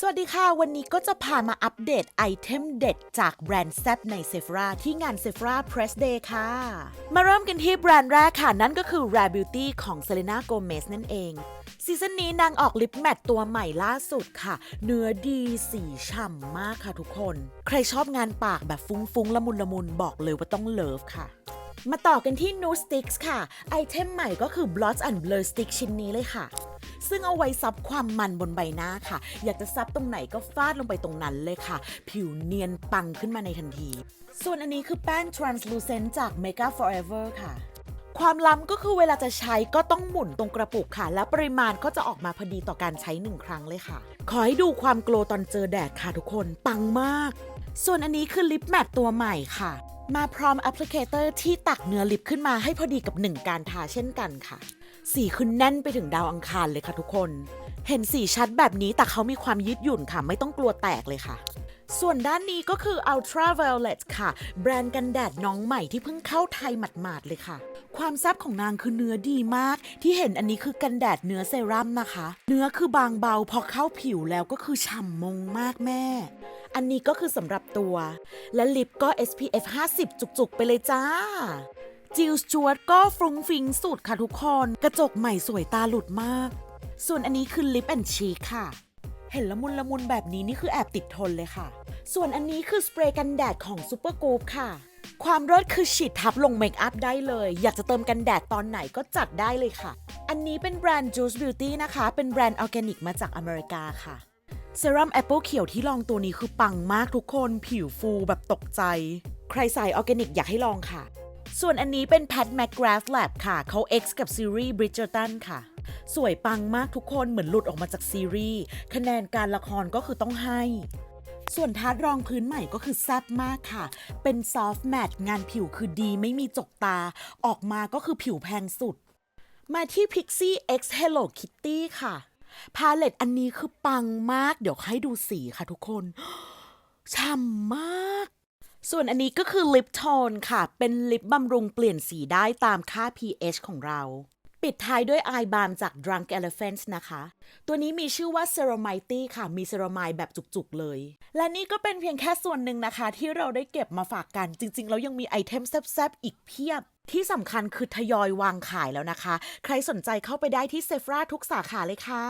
สวัสดีค่ะ วันนี้ก็จะพามาอัปเดตไอเทมเด็ดจากแบรนด์แซบในเซฟราที่งานเซฟรา Press Day ค่ะ มาเริ่มกันที่แบรนด์แรกค่ะ นั่นก็คือ Rare Beauty ของ Selena Gomez นั่นเองซีซั่นนี้นางออกลิปแมตตัวใหม่ล่าสุดค่ะ เนื้อดีสีฉ่ำมากค่ะทุกคน ใครชอบงานปากแบบฟุ้งๆละมุนละมุนบอกเลยว่าต้องเลิฟค่ะมาต่อกันที่ Nude Sticks ค่ะ ไอเทมใหม่ก็คือ Blot and Blur Stick ชิ้นนี้เลยค่ะ ซึ่งเอาไว้ซับความมันบนใบหน้าค่ะ อยากจะซับตรงไหนก็ฟาดลงไปตรงนั้นเลยค่ะ ผิวเนียนปังขึ้นมาในทันที ส่วนอันนี้คือแป้ง translucent จาก Mega Forever ค่ะความล้ำก็คือเวลาจะใช้ก็ต้องหมุนตรงกระปุกค่ะ แล้วปริมาณก็จะออกมาพอดีต่อการใช้หนึ่งครั้งเลยค่ะ ขอให้ดูความโกลตอนเจอแดดค่ะทุกคน ปังมาก ส่วนอันนี้คือลิปแมตตัวใหม่ค่ะ มาพร้อมแอปพลิเคเตอร์ที่ตักเนื้อลิปขึ้นมาให้พอดีกับหนึ่งการทาเช่นกันค่ะ สีคือแน่นไปถึงดาวอังคารเลยค่ะทุกคน เห็นสีชัดแบบนี้แต่เขามีความยืดหยุ่นค่ะ ไม่ต้องกลัวแตกเลยค่ะ ส่วนด้านนี้ก็คือ Ultra Violet ค่ะ แบรนด์กันแดดน้องใหม่ที่เพิ่งเข้าไทยหมาดๆเลยค่ะ ความแซ่บของนางคือเนื้อดีมาก ที่เห็นอันนี้คือกันแดดเนื้อเซรั่มนะคะ เนื้อคือบางเบาพอเข้าผิวแล้วก็คือฉ่ำมงมากแม่ อันนี้ก็คือสำหรับตัว และลิปก็ SPF 50 จุกๆ ไปเลยจ้าจิลสจวตก็ฟรุงฟิงสุดค่ะทุกคน กระจกใหม่สวยตาหลุดมาก ส่วนอันนี้คือลิปแอนชีค่ะ เห็นละมุนละมุนแบบนี้นี่คือแอบติดทนเลยค่ะ ส่วนอันนี้คือสเปรย์กันแดดของซูเปอร์กรูปค่ะ ความเลิศคือฉีดทับลงเมคอัพได้เลย อยากจะเติมกันแดดตอนไหนก็จัดได้เลยค่ะ อันนี้เป็นแบรนด์ Juice Beauty นะคะ เป็นแบรนด์ออร์แกนิกมาจากอเมริกาค่ะ เซรั่มแอปเปิลเขียวที่ลองตัวนี้คือปังมากทุกคนผิวฟูแบบตกใจ ใครใส่ออร์แกนิกอยากให้ลองค่ะ ส่วนอันนี้เป็น Pat McGrath Lab ค่ะ เขา X กับซีรีส์ Bridgerton ค่ะ สวยปังมากทุกคนเหมือนหลุดออกมาจากซีรีส์คะแนนการละครก็คือต้องให้ ส่วนทัดรองพื้นใหม่ก็คือแซ่บมากค่ะ เป็นซอฟต์แมตงานผิวคือดีไม่มีจกตา ออกมาก็คือผิวแพงสุด มาที่ Pixie X Hello Kitty ค่ะ พาเลตอันนี้คือปังมาก เดี๋ยวให้ดูสีค่ะทุกคนฉ่ำมาก ส่วนอันนี้ก็คือลิปโทนค่ะ เป็นลิปบำรุงเปลี่ยนสีได้ตามค่า pH ของเรา ปิดท้ายด้วย Eye Balm จาก Drunk Elephants นะคะ ตัวนี้มีชื่อว่า Ceramide ค่ะ มีเซรามายแบบจุกๆเลย และนี่ก็เป็นเพียงแค่ส่วนหนึ่งนะคะ ที่เราได้เก็บมาฝากกัน จริงๆ แล้วยังมีไอเทมแซ่บๆ อีกเพียบที่สำคัญคือทยอยวางขายแล้วนะคะ ใครสนใจเข้าไปได้ที่เซฟราทุกสาขาเลยค่ะ